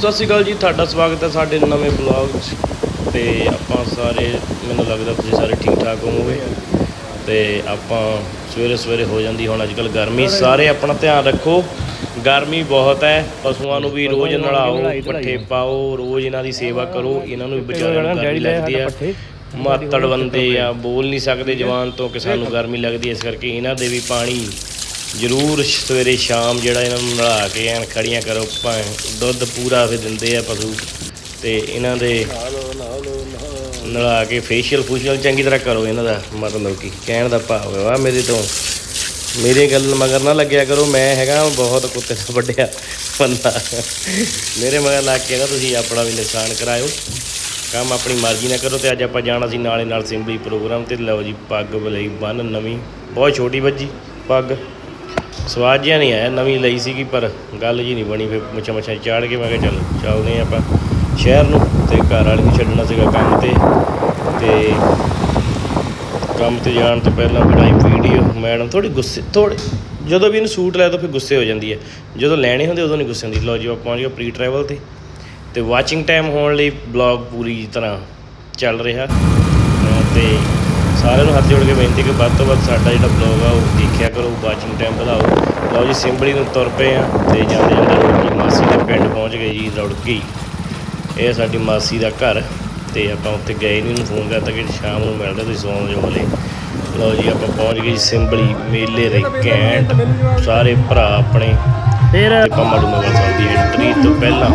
ਸਤਿ ਸ਼੍ਰੀ ਅਕਾਲ ਜੀ ਤੁਹਾਡਾ ਸਵਾਗਤ ਹੈ ਸਾਡੇ ਨਵੇਂ ਬਲੌਗ 'ਚ। ਤੇ ਆਪਾਂ ਸਾਰੇ ਮੈਨੂੰ ਲੱਗਦਾ ਤੁਸੀਂ ਸਾਰੇ ਠੀਕ ਠਾਕ ਹੋਵੋਗੇ। ਤੇ ਆਪਾਂ ਸਵੇਰੇ ਸਵੇਰੇ ਹੋ ਜਾਂਦੀ ਹੁਣ ਅੱਜ ਕੱਲ ਗਰਮੀ ਸਾਰੇ ਆਪਣਾ ਧਿਆਨ ਰੱਖੋ। ਗਰਮੀ ਬਹੁਤ ਹੈ ਪਸ਼ੂਆਂ ਨੂੰ ਵੀ ਰੋਜ਼ ਨਲਾਓ ਪੱਠੇ ਪਾਓ ਰੋਜ਼ ਇਹਨਾਂ ਦੀ ਸੇਵਾ ਕਰੋ ਇਹਨਾਂ ਨੂੰ ਵੀ ਵਿਚਾਰਿਆਂ ਨੂੰ ਗਰਮੀ ਲੱਗਦੀ ਆ ਮਾਤੜ ਬੰਦੇ ਆ ਬੋਲ ਨਹੀਂ ਸਕਦੇ ਜਵਾਨ ਤੋਂ ਕਿ ਸਾਨੂੰ ਗਰਮੀ ਲੱਗਦੀ ਹੈ, ਇਸ ਕਰਕੇ ਇਹਨਾਂ ਦੇ ਵੀ ਪਾਣੀ ਜ਼ਰੂਰ ਸਵੇਰੇ ਸ਼ਾਮ ਜਿਹੜਾ ਇਹਨਾਂ ਨੂੰ ਨਲਾ ਕੇ ਐਨ ਖੜੀਆਂ ਕਰੋ, ਭਾਵੇਂ ਦੁੱਧ ਪੂਰਾ ਫਿਰ ਦਿੰਦੇ ਆ ਪਸ਼ੂ, ਤੇ ਇਹਨਾਂ ਦੇ ਨਲਾ ਕੇ ਫੇਸ਼ੀਅਲ ਫੂਸ਼ੀਅਲ ਚੰਗੀ ਤਰ੍ਹਾਂ ਕਰੋ ਇਹਨਾਂ ਦਾ ਮਤਲਬ ਕਿ, ਕਹਿਣ ਦਾ ਭਾਵ ਹੈ ਵਾ ਮੇਰੇ ਤੋਂ ਮੇਰੇ ਗੱਲ ਮਗਰ ਨਾ ਲੱਗਿਆ ਕਰੋ, ਮੈਂ ਹੈਗਾ ਬਹੁਤ ਕੁੱਤੇ ਦਾ ਵੱਡਿਆ ਬੰਦਾ। ਮੇਰੇ ਮਗਰ ਲੱਗ ਕੇ ਨਾ ਤੁਸੀਂ ਆਪਣਾ ਵੀ ਨੁਕਸਾਨ ਕਰਾਇਓ, ਕੰਮ ਆਪਣੀ ਮਰਜ਼ੀ ਨਾਲ ਕਰੋ, ਤੇ ਅੱਜ ਆਪਾਂ ਜਾਣਾ ਸੀ ਨਾਲੇ ਨਾਲ ਸਿੰਬਲੀ ਪ੍ਰੋਗਰਾਮ, ਤੇ ਲਓ ਜੀ, ਪੱਗ ਲਈ ਬੰਨ ਨਵੀਂ, ਬਹੁਤ ਛੋਟੀ ਵੱਜੀ ਪੱਗ। ਸਵਾਦ ਜਿਹਾ ਨਹੀਂ ਆਇਆ, ਨਵੀਂ ਲਈ ਸੀਗੀ, ਪਰ ਗੱਲ ਜੀ ਨਹੀਂ ਬਣੀ, ਫਿਰ ਮੁੱਛਾਂ ਮੁੱਛਾਂ ਚਾੜ ਕੇ ਮੈਂ ਕਿਹਾ ਚੱਲ ਚੱਲਦੇ ਹਾਂ ਆਪਾਂ ਸ਼ਹਿਰ ਨੂੰ ਤੇ ਘਰ ਵਾਲੀ ਨੂੰ ਛੱਡਣਾ ਸੀਗਾ ਕੰਮ ਤੇ ਤੇ ਕੰਮ ਤੇ ਜਾਣ ਤੋਂ ਪਹਿਲਾਂ ਬਣਾਈ ਵੀਡੀਓ। ਮੈਡਮ ਥੋੜੀ ਗੁੱਸੇ ਥੋੜੀ ਜਦੋਂ ਵੀ ਇਹਨੂੰ ਸੂਟ ਲੈ ਤਾਂ ਫਿਰ ਗੁੱਸੇ ਹੋ ਜਾਂਦੀ ਹੈ। ਜਦੋਂ ਲੈਣੇ ਹੁੰਦੇ ਉਦੋਂ ਨਹੀਂ ਗੁੱਸੇ ਹੁੰਦੀ। ਲਓ ਜੀ, ਆਪਾਂ ਪਹੁੰਚ ਗਏ ਪ੍ਰੀ ਟਰੈਵਲ ਤੇ। ਤੇ ਵਾਚਿੰਗ ਟਾਈਮ ਹੋਣ ਲਈ ਬਲੌਗ ਪੂਰੀ ਤਰ੍ਹਾਂ ਚੱਲ ਰਿਹਾ। ਅਹ ਤੇ ਸਾਰਿਆਂ ਨੂੰ ਹੱਥ ਜੋੜ ਕੇ ਬੇਨਤੀ ਕਿ ਵੱਧ ਤੋਂ ਵੱਧ ਸਾਡਾ ਜਿਹੜਾ ਬਲੌਗ ਆ ਉਹ ਦੇਖਿਆ ਕਰੋ ਵਾਚਿੰਗ ਟਾਈਮ ਵਧਾਓ। ਲਓ ਜੀ ਸਿੰਬਲੀ ਨੂੰ ਤੁਰ ਪਏ ਆ ਤੇ ਜਾਂਦੇ ਜਾਂਦੇ ਮਾਸੀ ਦੇ ਪਿੰਡ ਪਹੁੰਚ ਗਏ ਜੀ ਰੁੜਕੀ। ਇਹ ਸਾਡੀ ਮਾਸੀ ਦਾ ਘਰ ਤੇ ਆਪਾਂ ਉੱਥੇ ਗਏ ਨਹੀਂ ਉਹਨੂੰ ਫੋਨ ਕਰਤਾ ਕਿ ਸ਼ਾਮ ਨੂੰ ਮਿਲਦਾ ਤੁਸੀਂ ਸੌਂ ਜਾਓ ਹਲੇ ਲਓ ਜੀ ਆਪਾਂ ਪਹੁੰਚ ਗਏ ਜੀ ਸਿੰਬਲੀ ਮੇਲੇ ਦੇ ਘੈਂਟ ਸਾਰੇ ਭਰਾ ਆਪਣੇ। ਫਿਰ ਤੇ ਪੰਮਾ ਡੂਮਾ ਸਾਹਿਬ ਦੀ ਐਂਟਰੀ ਤੋਂ ਪਹਿਲਾਂ।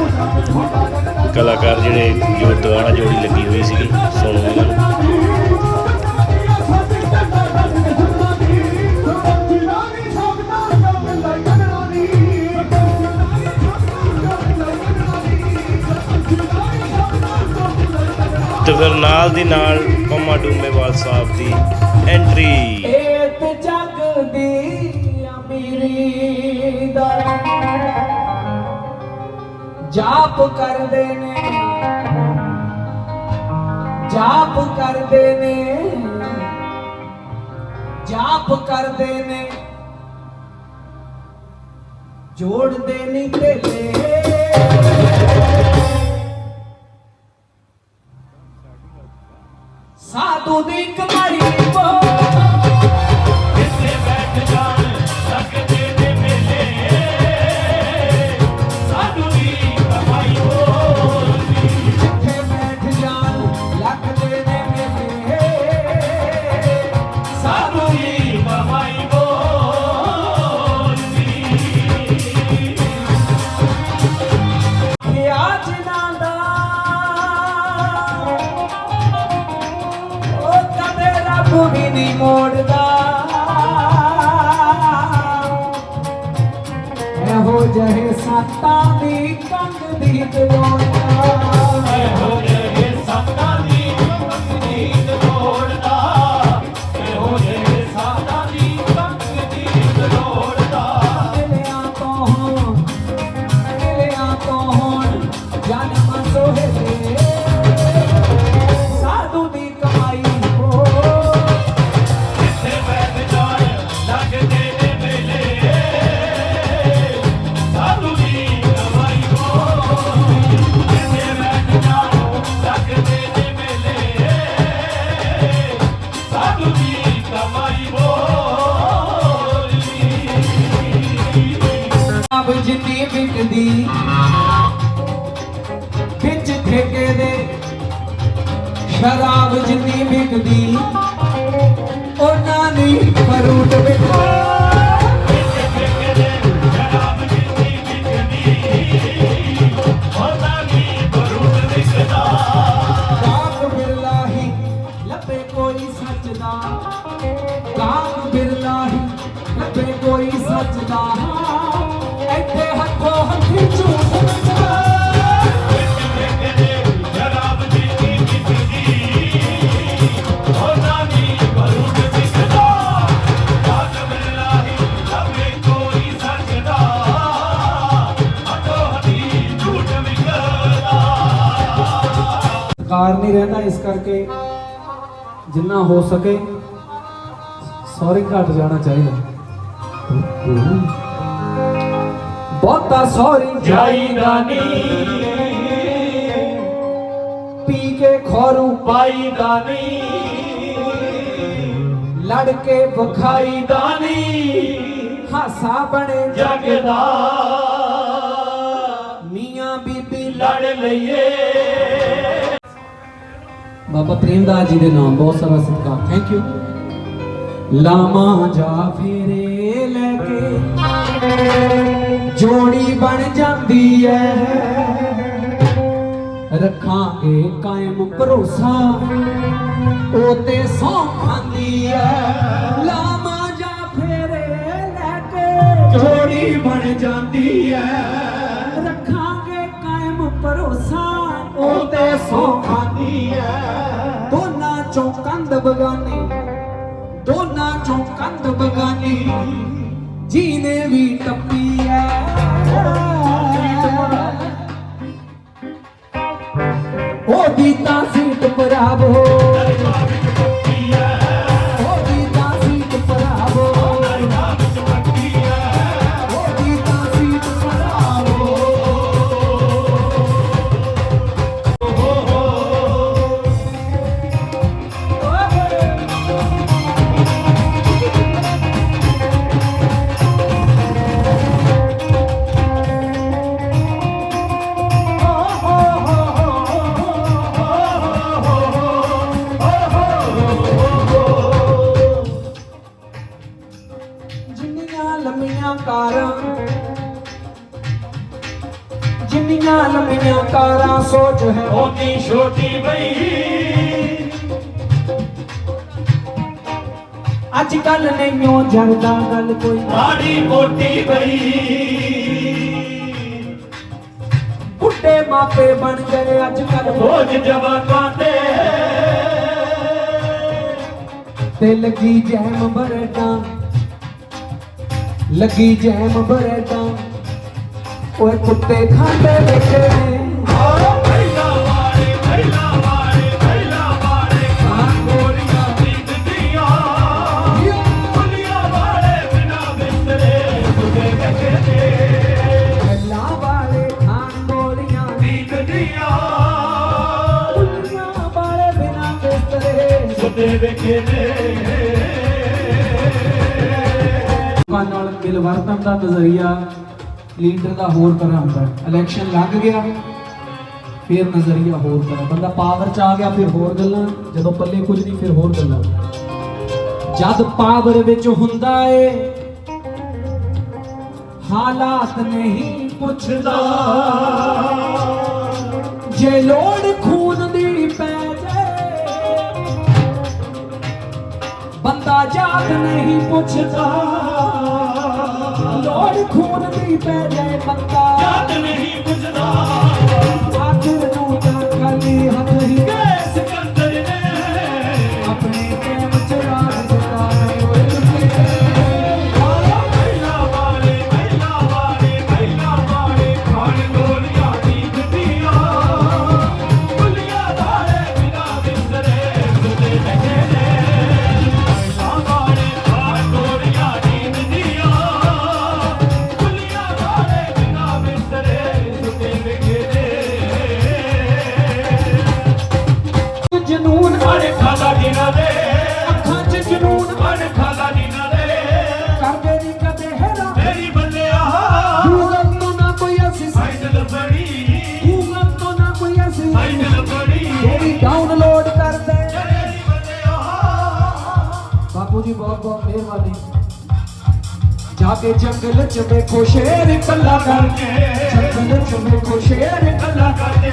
ਕਲਾਕਾਰ ਜਿਹੜੇ ਜੋ ਦੁਆਰਾ ਜੋੜੀ ਲੱਗੀ ਹੋਈ ਸੀਗੀ ਸੁਣੋ। ਤੇ ਫਿਰ ਨਾਲ ਦੀ ਨਾਲ ਪੰਮਾ ਡੂਮੇਵਾਲ ਸਾਹਿਬ ਦੀ ਐਂਟਰੀ ਏਤ ਜਗ ਦੀ ਅਮੀਰੀ ਦਾ ਜਾਪ ਕਰਦੇ ਨੇ। ਜਾਪ ਕਰਦੇ ਨੇ। ਜਾਪ ਕਰਦੇ ਨੇ। ਜੋੜਦੇ ਨਹੀਂ ਢੇਲੇ। ਸਾਧੂ ਦੀ ਇਸ ਕਰਕੇ ਜਿੰਨਾ ਹੋ ਸਕੇ ਸੌਰੀ ਘਟ ਜਾਣਾ ਚਾਹੀਦਾ। ਬਹੁਤਾ ਸੌਰੀ ਜਾਈਦਾ ਨਹੀਂ ਪੀ ਕੇ ਖੌਰੂ ਪਾਈ ਦਾ ਨਹੀਂ ਲੜ ਕੇ ਵਿਖਾਈ ਖਾਈ ਦਾ ਨਹੀਂ ਹਾਸਾ ਬਣੇ ਜਗਦਾ। ਮੀਆਂ ਬੀਬੀ ਲੜ ਲਈਏ। ਬਾਬਾ ਪ੍ਰੇਮਦਾਸ ਜੀ ਦੇ ਨਾਮ ਬਹੁਤ ਸਾਰਾ ਸਤਿਕਾਰ। ਥੈਂਕ ਯੂ ਲਾਮਾ ਜਾ ਫੇਰੇ ਲੈ ਕੇ ਜੋੜੀ ਬਣ ਜਾਂਦੀ ਐ। ਰੱਖਾਂਗੇ ਕਾਇਮ ਭਰੋਸਾ, ਉਹ ਤੇ ਸੌ ਖਾਂਦੀ ਐ। ਲਾਮਾ ਜਾ ਫੇਰੇ ਲੈ ਕੇ ਜੋੜੀ ਬਣ ਜਾਂਦੀ ਐ। ਰੱਖਾਂਗੇ ਕਾਇਮ ਭਰੋਸਾ, ਉਹ ਤੇ ਸੌ ਖਾਂਦੀ ਐ। ਦੋਨਾਂ ਚੋਂ ਕੰਧ ਬਗਾਨੀ, ਦੋਨਾਂ ਚੋਂ ਕੰਧ ਬਗਾਨੀ, ਜੀਨੇ ਵੀ ਟੱਪੀ ਐ। ਉਹਦੀ ਤਾਂ ਸੀਟ ਭਰਾਵੋ ਅੱਜ ਕੱਲ ਨਹੀਂਓ ਜਰਦਾ ਗੱਲ ਕੋਈ। ਮਾੜੀ ਮੋਟੀ ਬਈ। ਬੁੱਢੇ ਮਾਪੇ ਬਣ ਗਏ ਅੱਜ ਕੱਲ ਬੋਝ ਜਵਾਕਾਂ ਤੇ। ਤੇ ਲੱਗੀ ਜੈਮ ਬਰੇਟਾਂ ਲੱਗੀ ਜੈਮ ਬਰੇਟਾਂ ਓਏ ਕੁੱਤੇ ਖਾਂਦੇ ਵੇਖੇ ਨੇ। ਬਿਸਤਰੇ ਸੁਦੇ ਵੇਖਦੇ ਲੋਕਾਂ ਨਾਲ ਮਿਲਵਰਤਨ ਦਾ ਨਜ਼ਰੀਆ ਲੀਡਰ ਦਾ ਹੋਰ ਤਰ੍ਹਾਂ ਹੁੰਦਾ ਹੈ। ਇਲੈਕਸ਼ਨ ਲੱਗ ਗਿਆ, ਫਿਰ ਨਜ਼ਰੀਆ ਹੋਰ ਤਰ੍ਹਾਂ। ਬੰਦਾ ਪਾਵਰ ਚ ਆ ਗਿਆ, ਫਿਰ ਹੋਰ ਗੱਲਾਂ। ਜਦੋਂ ਪੱਲੇ ਕੁਝ ਨਹੀਂ, ਫਿਰ ਹੋਰ ਗੱਲਾਂ। ਜਦ ਪਾਵਰ ਵਿੱਚ ਹੁੰਦਾ ਏ, ਹਾਲਾਤ ਨਹੀਂ ਪੁੱਛਦਾ। ਜੇ ਲੋੜ ਖੂਨ ਬੰਦਾ ਜਾਤ ਨਹੀਂ ਪੁੱਛਦਾ। ਲੋੜ ਖੂਨ ਦੀ ਪੈ ਜਾਏ ਬੰਦਾ ਯਾਦ ਨਹੀਂ ਪੁੱਛਦਾ। ਬਹੁਤ ਜਾ ਕੇ ਜੰਗਲ 'ਚ ਵੇਖੋ ਸ਼ੇਰ ਕੱਲਾ ਕਰਕੇ। ਜੰਗਲ 'ਚ ਵੇਖੋ ਸ਼ੇਰ ਅੱਲਾ ਕਰਦੇ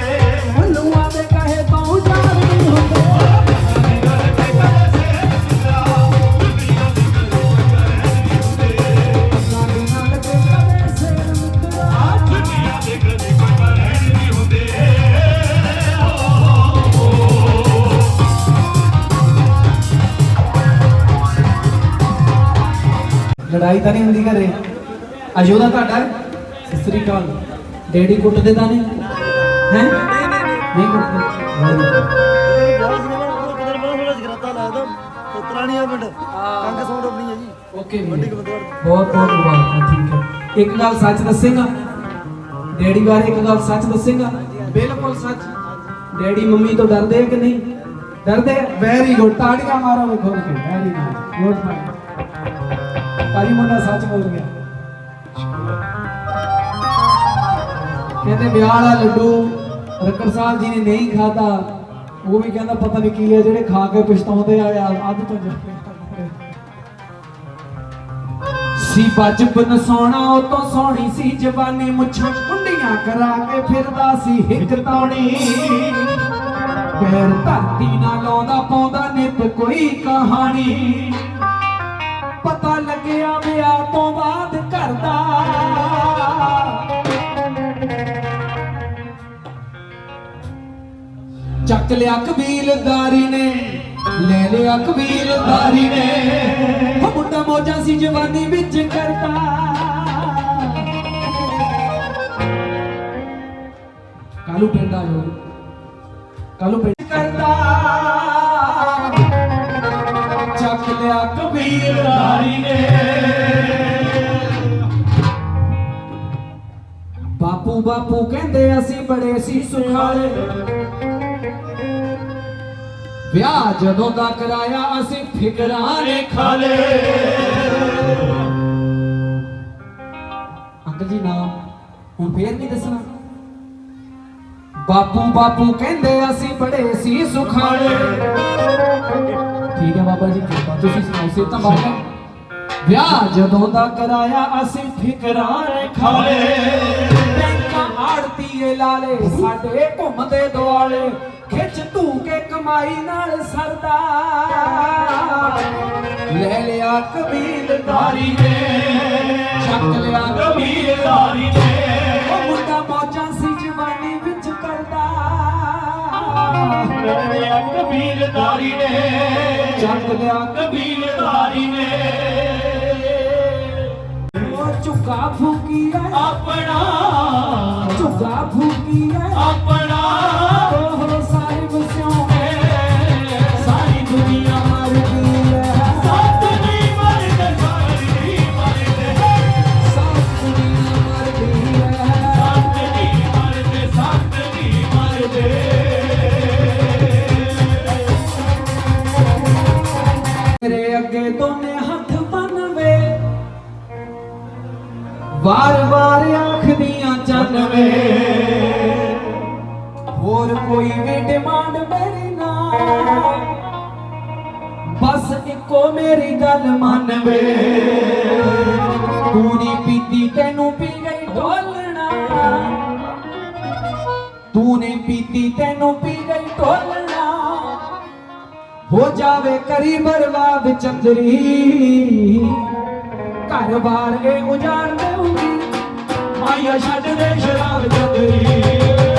ਲੜਾਈ ਤਾਂ ਨਹੀਂ ਹੁੰਦੀ ਘਰੇ। ਅਜੋਦਾ ਤੁਹਾਡਾ ਸਤਿ ਸ੍ਰੀ ਅਕਾਲ। ਡੈਡੀ ਕੁੱਟਦੇ ਤਾਂ ਨਹੀਂ? ਹੈ? ਨਹੀਂ ਕੁੱਟਦੇ। ਬਹੁਤ ਬਹੁਤ ਮੁਬਾਰਕਾਂ, ਠੀਕ ਹੈ। ਇੱਕ ਗੱਲ ਸੱਚ ਦੱਸੇਗਾ? ਡੈਡੀ ਬਾਰੇ ਇੱਕ ਗੱਲ ਸੱਚ ਦੱਸੇਗਾ? ਬਿਲਕੁਲ ਸੱਚ। ਡੈਡੀ ਮੰਮੀ ਤੋਂ ਡਰਦੇ ਕਿ ਨਹੀਂ? ਡਰਦੇ ਵੈਰੀ ਗੁੱਡ। ਤਾੜੀਆਂ ਮਾਰੋ ਵੇ ਖੋਲ ਵੈਰੀ ਨਾਈਸ ਗੁੱਡ। ਬਾਈ ਭਾਜੀ ਮੁੰਡਾ ਸੱਚ ਬੋਲ ਗਿਆ। ਕਹਿੰਦੇ ਵਿਆਹ ਵਾਲਾ ਲੱਡੂ ਰੱਕੜ ਸਾਹਿਬ ਜੀ ਨੇ ਨਹੀਂ ਖਾਦਾ ਉਹ ਵੀ ਕਹਿੰਦਾ ਪਤਾ ਨਹੀਂ ਕੀ ਹੈ ਜਿਹੜੇ ਖਾ ਕੇ ਪਛਤਾਉਂਦੇ ਆ ਅੱਧ ਤੋਂ ਜਾਂਦੇ ਸੀ ਬਚਪਨ ਸੋਹਣਾ, ਉਹ ਤੋਂ ਸੋਹਣੀ ਸੀ ਜਵਾਨੀ, ਮੁੱਛਾਂ ਕੁੰਡੀਆਂ ਕਰਾ ਕੇ ਫਿਰਦਾ ਸੀ ਹਿੱਕ ਤੌਣੀ ਪੈਰ ਧਰਤੀ ਨਾਲ ਲਾਉਂਦਾ ਪਾਉਂਦਾ ਨਿਤ ਕੋਈ ਕਹਾਣੀ। ਚੱਕ ਲਿਆ ਕਬੀਲਦਾਰੀ ਨੇ, ਲੈ ਲਿਆ ਕਬੀਲਦਾਰੀ ਨੇ। ਉਹ ਮੁੰਡਾ ਮੋਜਾ ਸੀ ਜਵਾਨੀ ਵਿੱਚ ਕਰਦਾ ਕਾਲੂ ਪਿੰਡ ਆ ਜੋ ਕਾਲੂ ਪਿੰਡ ਕਰਦਾ ਚੱਕ ਲਿਆ ਕਬੀਲਦਾਰੀ ਨੇ। ਬਾਪੂ ਬਾਪੂ ਕਹਿੰਦੇ ਅਸੀਂ ਬੜੇ ਸੀ ਸੁਖਾਲੇ। ਵਿਆਹ ਜਦੋਂ ਦਾ ਕਰਾਇਆ, ਅਸੀਂ ਫਿਕਰਾਂ ਨੇ ਖਾਲੇ ਅੰਕਲ ਜੀ ਨਾਮ ਹੁਣ ਫੇਰ ਨਹੀਂ ਦੱਸਣਾ। ਬਾਪੂ ਬਾਪੂ ਕਹਿੰਦੇ ਅਸੀਂ ਬੜੇ ਸੀ ਸੁਖਾਲੇ। ਠੀਕ ਹੈ ਬਾਬਾ ਜੀ, ਕਿਰਪਾ। ਤੁਸੀਂ ਸੁਣਾਓ ਸੇ ਤਾਂ ਬਾਬਾ ਵਿਆਹ ਜਦੋਂ ਦਾ ਕਰਾਇਆ, ਅਸੀਂ ਫਿਕਰਾਂ ਨੇ ਖਾਲੇ ਬੈਂਕਾਂ ਆੜਤੀਏ ਲਾਲੇ ਸਾਡੇ ਘੁੰਮਦੇ ਦੁਆਲੇ। ਖਿੱਚ ਧੂ ਕੇ ਕਮਾਈ ਨਾਲ ਸਰਦਾ। ਲੈ ਲਿਆ ਕਬੀਲਦਾਰੀ ਨੇ। ਛੱਕ ਲਿਆ ਕਬੀਲਦਾਰੀ ਨੇ। ਉਹ ਮੁੰਡਾ ਮੌਜਾਂ ਸੀ ਜਵਾਨੀ ਵਿੱਚ ਕਰਦਾ ਲੈ ਲਿਆ ਕਬੀਲਦਾਰੀ ਨੇ। ਚੱਕ ਲਿਆ ਕਬੀਲਦਾਰੀ ਨੇ। ਉਹ ਝੁਕਾ ਫੂਕੀ ਹੈ। ਆਪਣਾ ਝੁਕਾ ਫੂਕੀ ਹੈ। ਆਪਣਾ ਹੋ ਜਾਵੇ ਕਰੀ ਬਰਬਾਦ ਚੰਦਰੀ। ਘਰ ਬਾਰ ਇਹ ਉਜਾੜ ਦੇਊਗੀ। ਮਾਇਆ ਛੱਡ ਦੇ ਸ਼ਰਾਬ ਚੰਦਰੀ।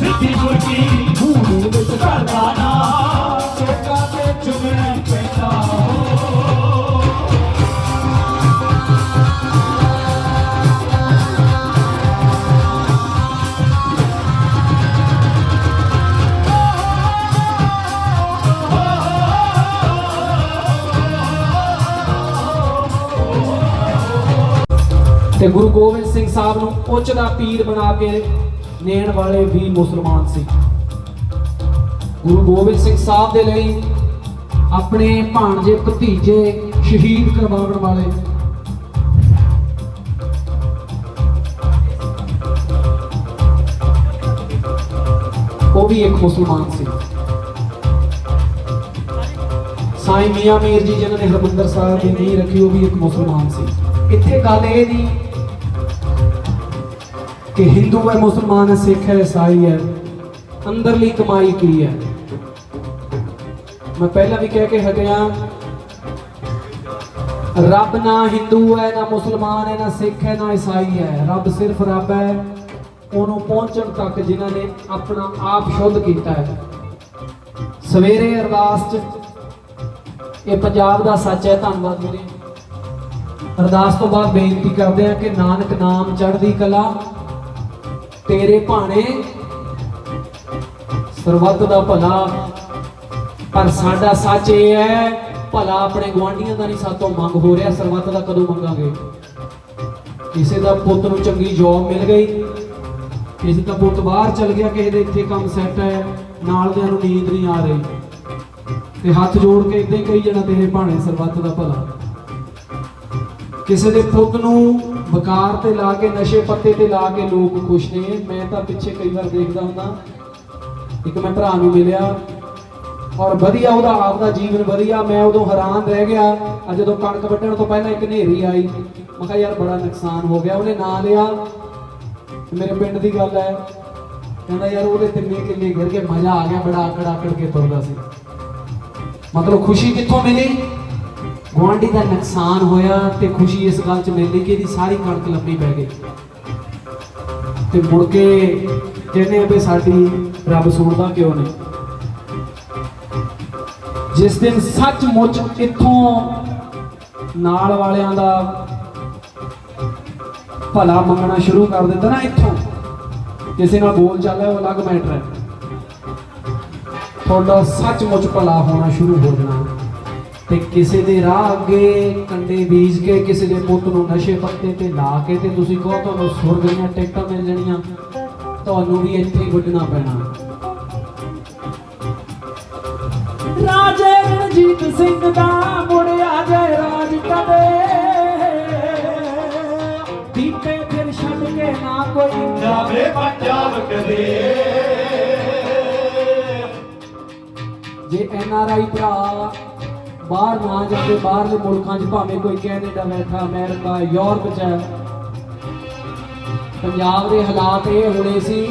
ਕਦੇ ਤੇ ਗੁਰੂ ਗੋਬਿੰਦ ਸਿੰਘ ਸਾਹਿਬ ਨੂੰ ਉੱਚ ਦਾ ਪੀਰ ਬਣਾ ਕੇ ਨੇਣ ਵਾਲੇ ਵੀ ਮੁਸਲਮਾਨ ਸੀ। ਗੁਰੂ ਗੋਬਿੰਦ ਸਿੰਘ ਸਾਹਿਬ ਦੇ ਲਈ ਆਪਣੇ ਭਾਣਜੇ ਭਤੀਜੇ ਸ਼ਹੀਦ ਕਰਵਾਉਣ ਵਾਲੇ ਉਹ ਵੀ ਇੱਕ ਮੁਸਲਮਾਨ ਸੀ। ਸਾਈਂ ਮੀਆਂ ਮੀਰ ਜੀ ਜਿਨ੍ਹਾਂ ਨੇ ਹਰਮੰਦਰ ਸਾਹਿਬ ਦੀ ਨਹੀਂ ਰੱਖੀ, ਉਹ ਵੀ ਇੱਕ ਮੁਸਲਮਾਨ ਸੀ। ਇੱਥੇ ਗੱਲ ਇਹ ਨਹੀਂ ਕਿ ਹਿੰਦੂ ਹੈ, ਮੁਸਲਮਾਨ ਹੈ, ਸਿੱਖ ਹੈ, ਈਸਾਈ ਹੈ, ਅੰਦਰਲੀ ਕਮਾਈ ਕੀ ਹੈ? ਮੈਂ ਪਹਿਲਾਂ ਵੀ ਕਹਿ ਕੇ ਹਟਿਆ, ਰੱਬ ਨਾ ਹਿੰਦੂ ਹੈ, ਨਾ ਮੁਸਲਮਾਨ ਹੈ, ਨਾ ਸਿੱਖ ਹੈ, ਨਾ ਈਸਾਈ ਹੈ। ਰੱਬ ਸਿਰਫ ਰੱਬ ਹੈ, ਉਹਨੂੰ ਪਹੁੰਚਣ ਤੱਕ ਜਿਨ੍ਹਾਂ ਨੇ ਆਪਣਾ ਆਪ ਸ਼ੁੱਧ ਕੀਤਾ ਹੈ। ਸਵੇਰੇ ਅਰਦਾਸ ਚ, ਇਹ ਪੰਜਾਬ ਦਾ ਸੱਚ ਹੈ, ਧੰਨਵਾਦ ਵੀਰੇ। ਅਰਦਾਸ ਤੋਂ ਬਾਅਦ ਬੇਨਤੀ ਕਰਦੇ ਆ ਕਿ ਨਾਨਕ ਨਾਮ ਚੜ੍ਹਦੀ ਕਲਾ ਤੇਰੇ ਭਾਣੇ ਸਰਬੱਤ ਦਾ ਭਲਾ। ਪਰ ਸਾਡਾ ਸੱਚ ਇਹ ਹੈ, ਭਲਾ ਆਪਣੇ ਗੁਆਂਢੀਆਂ ਦਾ ਨਹੀਂ, ਸਾਤੋਂ ਮੰਗ ਹੋ ਰਿਹਾ, ਸਰਬੱਤ ਦਾ ਕਦੋਂ ਮੰਗਾਂਗੇ? ਕਿਸੇ ਦਾ ਪੁੱਤ ਨੂੰ ਚੰਗੀ ਜੌਬ ਮਿਲ ਗਈ, ਕਿਸੇ ਦਾ ਪੁੱਤ ਬਾਹਰ ਚਲ ਗਿਆ, ਕਿਸੇ ਦੇ ਇੱਥੇ ਕੰਮ ਸੈੱਟ ਹੈ, ਨਾਲ ਦਿਆਂ ਨੂੰ ਨੀਂਦ ਨਹੀਂ ਆ ਰਹੀ। ਤੇ ਹੱਥ ਜੋੜ ਕੇ ਇਦਾਂ ਹੀ ਕਹੀ ਜਾਣਾ, ਤੇਰੇ ਭਾਣੇ ਸਰਬੱਤ ਦਾ ਭਲਾ। ਕਿਸੇ ਦੇ ਪੁੱਤ ਨੂੰ ਬਕਾਰ ਤੇ ਲਾ ਕੇ, ਨਸ਼ੇ ਪੱਤੇ ਤੇ ਲਾ ਕੇ ਲੋਕ ਖੁਸ਼ ਨੇ। ਮੈਂ ਤਾਂ ਪਿੱਛੇ ਕਈ ਵਾਰ ਦੇਖਦਾ ਹੁੰਦਾ। ਇੱਕ ਮੈਂ ਭਰਾ ਨੂੰ ਮਿਲਿਆ ਔਰ ਵਧੀਆ ਉਹਦਾ ਆਪਦਾ ਜੀਵਨ ਵਧੀਆ, ਮੈਂ ਉਦੋਂ ਹੈਰਾਨ ਰਹਿ ਗਿਆ। ਆ ਜਦੋਂ ਕਣਕ ਵੱਢਣ ਤੋਂ ਪਹਿਲਾਂ ਇੱਕ ਹਨੇਰੀ ਆਈ, ਮੈਂ ਕਿਹਾ ਯਾਰ ਬੜਾ ਨੁਕਸਾਨ ਹੋ ਗਿਆ। ਉਹਨੇ ਨਾਂ ਲਿਆ। ਮੇਰੇ ਪਿੰਡ ਦੀ ਗੱਲ ਹੈ। ਕਹਿੰਦਾ ਯਾਰ ਉਹਦੇ ਤਿੰਨੇ ਕਿੱਲੇ ਗਿਰ ਕੇ ਮਜ਼ਾ ਆ ਗਿਆ। ਬੜਾ ਆਕੜ ਆਕੜ ਕੇ ਤੁਰਦਾ ਸੀ। ਮਤਲਬ ਖੁਸ਼ੀ ਕਿੱਥੋਂ ਮਿਲੀ? ਗੁਆਂਢੀ ਦਾ ਨੁਕਸਾਨ ਹੋਇਆ ਤੇ ਖੁਸ਼ੀ ਇਸ ਗੱਲ 'ਚ ਮਿਲਦੀ ਕਿ ਇਹਦੀ ਸਾਰੀ ਕਣਕ ਲੰਮੀ ਪੈ ਗਈ। ਤੇ ਮੁੜ ਕੇ ਕਹਿੰਦੇ ਆ ਵੀ ਸਾਡੀ ਰੱਬ ਸੁਣਦਾ ਕਿਉਂ ਨਹੀਂ? ਜਿਸ ਦਿਨ ਸੱਚਮੁੱਚ ਇੱਥੋਂ ਨਾਲ ਵਾਲਿਆਂ ਦਾ ਭਲਾ ਮੰਗਣਾ ਸ਼ੁਰੂ ਕਰ ਦਿੰਦਾ ਨਾ ਇੱਥੋਂ। ਕਿਸੇ ਨਾਲ ਬੋਲ ਚਾਲ ਹੈ, ਉਹ ਅਲੱਗ ਮੈਟਰ ਹੈ। ਤੁਹਾਡਾ ਸੱਚਮੁੱਚ ਭਲਾ ਹੋਣਾ ਸ਼ੁਰੂ ਹੋ ਜਾਣਾ। ਤੇ ਕਿਸੇ ਦੇ ਰਾਹ ਅੱਗੇ ਕੰਡੇ ਬੀਜ ਕੇ ਕਿਸੇ ਦੇ ਪੁੱਤ ਨੂੰ ਨਸ਼ੇ ਪੱਤੇ ਤੇ ਲਾ ਕੇ ਤੇ ਤੁਸੀਂ ਕਹੋ ਤੁਹਾਨੂੰ ਸੁਰਗ ਦੀਆਂ ਟਿਕਟਾਂ ਮਿਲ ਜਾਣੀਆਂ ਤੁਹਾਨੂੰ ਵੀ ਇੱਥੇ ਹੀ ਵੱਢਣਾ ਪੈਣਾ। ਰਾਜੇ ਰਣਜੀਤ ਸਿੰਘ ਦਾ ਮੁੜਿਆ ਜੈ ਰਾਜ ਕਦੇ। ਦੀਪੇ ਫਿਰ ਛੱਡ ਕੇ ਨਾ ਕੋਈ ਜਾਵੇ ਪੰਜਾਬ ਕਦੇ। ਜੇ ਐਨ ਆਰ ਆਈ ਭਰਾ ਬਾਹਰ ਨਾ ਜਾਂਦੇ ਬਾਹਰਲੇ ਮੁਲਕਾਂ 'ਚ ਭਾਵੇਂ ਕੋਈ ਕੈਨੇਡਾ ਬੈਠਾ, ਅਮਰੀਕਾ, ਯੂਰਪ 'ਚ ਪੰਜਾਬ ਦੇ ਹਾਲਾਤ ਇਹ ਹੋਣੇ ਸੀ,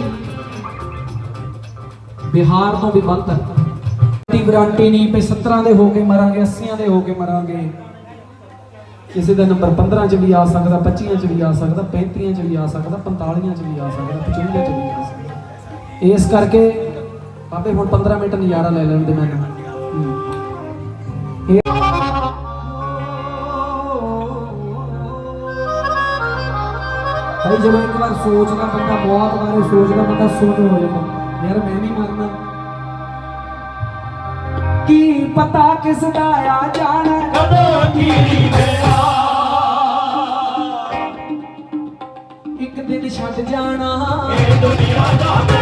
ਬਿਹਾਰ ਤੋਂ ਵੀ ਬਦਤਰ ਦੀ ਗਾਰੰਟੀ ਨਹੀਂ ਪਈ 17 ਦੇ ਹੋ ਕੇ ਮਰਾਂਗੇ 80 ਦੇ ਹੋ ਕੇ ਮਰਾਂਗੇ। ਕਿਸੇ ਦਾ ਨੰਬਰ 15 ਚ ਵੀ ਆ ਸਕਦਾ 25 ਚ ਵੀ ਆ ਸਕਦਾ 35 ਚ ਵੀ ਆ ਸਕਦਾ 45 ਚ ਵੀ ਆ ਸਕਦਾ 55 ਚ ਵੀ ਆ ਸਕਦਾ। ਇਸ ਕਰਕੇ, ਬਾਬੇ ਹੁਣ 15 ਮਿੰਟ ਨਜ਼ਾਰਾ ਲੈ ਲੈਣ ਦੇ ਮੈਨੂੰ। ਭਾਈ ਜਦੋਂ ਇੱਕ ਵਾਰ ਸੋਚਦਾ ਬੰਦਾ ਬਹੁਤ ਵਾਰ ਸੋਚਦਾ ਬੰਦਾ ਸੁਣ ਹੋ ਜਾਂਦਾ। ਯਾਰ ਮੈਂ ਵੀ ਮਰਨਾ। ਕੀ ਪਤਾ ਕਿਸ ਦਾ ਆ ਜਾਣਾ। ਕਦੋਂ ਕੀ ਵੇਲਾ ਇੱਕ ਦਿਨ ਛੱਡ ਜਾਣਾ। ਇਹ ਦੁਨੀਆ ਦਾ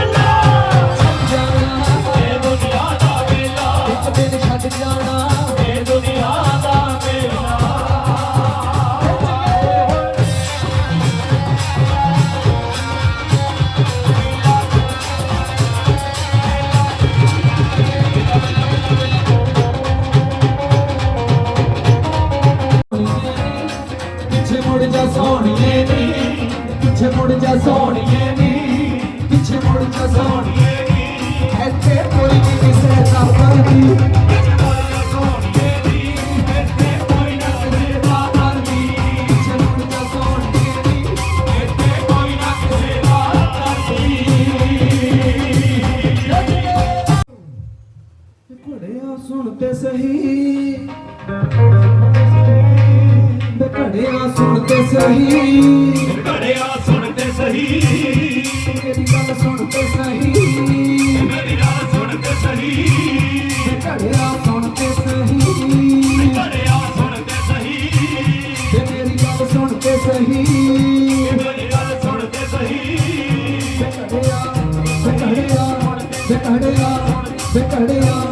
ਘੜਿਆ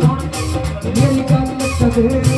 ਮੇਰੀ ਗੱਲ ਕਦੇ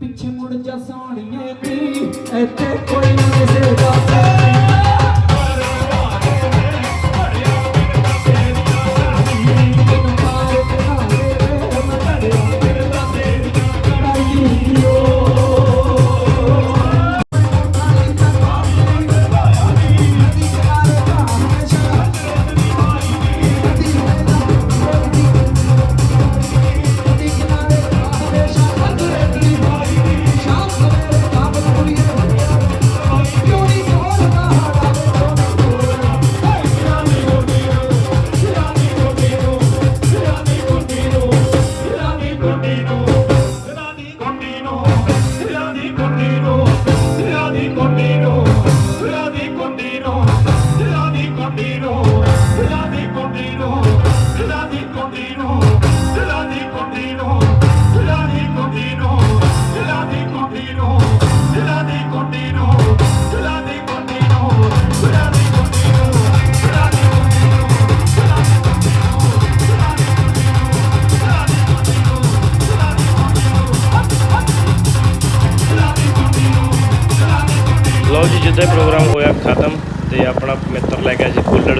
ਪਿੱਛੇ ਮੁੜ ਜਾ ਸੋਣੀਏ ਨੀ ਇੱਥੇ ਕੋਈ ਨਾ ਕਿਸੇ ਦਾ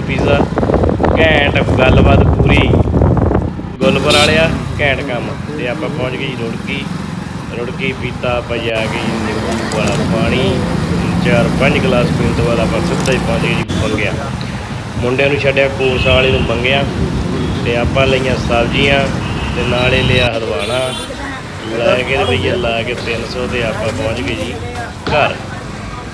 ਪੀਜ਼ਾ ਘੈਂਟ ਗੱਲਬਾਤ ਪੂਰੀ। ਗੁਲਬਰ ਵਾਲਿਆ, ਘੈਂਟ ਕੰਮ। ਤੇ ਆਪਾਂ ਪਹੁੰਚ ਗਏ ਜੀ ਰੁੜਕੀ। ਰੁੜਕੀ ਪੀਤਾ ਆਪਾਂ ਜਾ ਕੇ ਜੀ ਨਿੰਬੂ ਵਾਲਾ ਪਾਣੀ। ਚਾਰ ਪੰਜ ਗਲਾਸ ਪੀਣ ਤੋਂ ਬਾਅਦ ਆਪਾਂ ਸਿੱਧਾ ਹੀ ਪਹੁੰਚ ਗਏ ਜੀ ਬੰਗਿਆ। ਮੁੰਡਿਆਂ ਨੂੰ ਛੱਡਿਆ ਕੋਰਸ ਵਾਲੇ ਨੂੰ ਬੰਗਿਆ। ਤੇ ਆਪਾਂ ਲਈਆਂ ਸਬਜ਼ੀਆਂ ਤੇ ਨਾਲੇ ਲਿਆ ਹਲਵਾਣਾ। ਲੈ ਕੇ ਰੁਪਈਆ ਲਾ ਕੇ 300 ਤੇ ਆਪਾਂ ਪਹੁੰਚ ਗਏ ਜੀ ਘਰ।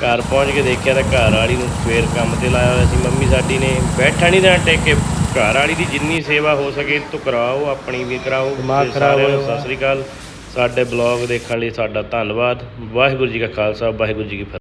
ਘਰ ਪਹੁੰਚ ਕੇ ਦੇਖਿਆ ਤਾਂ ਘਰ ਵਾਲੀ ਨੂੰ ਫੇਰ ਕੰਮ ਤੇ ਲਾਇਆ ਹੋਇਆ ਸੀ। ਮੰਮੀ ਸਾਡੀ ਨੇ ਬੈਠਾ ਨਹੀਂ ਦੇਣਾ ਟੇਕ ਕੇ। ਘਰ ਵਾਲੀ ਦੀ ਜਿੰਨੀ ਸੇਵਾ ਹੋ ਸਕੇ ਤੂੰ ਕਰਾਓ ਆਪਣੀ ਵੀ ਕਰਾਓ। ਦਿਮਾਗ ਖਰਾਬ ਹੋਇਆ। ਸਤਿ ਸ੍ਰੀ ਅਕਾਲ। ਸਾਡੇ ਬਲੌਗ ਦੇਖਣ ਲਈ ਸਾਡਾ ਧੰਨਵਾਦ। ਵਾਹਿਗੁਰੂ ਜੀ ਕਾ ਖਾਲਸਾ ਵਾਹਿਗੁਰੂ ਜੀ ਕੀ ਫਤਿਹ।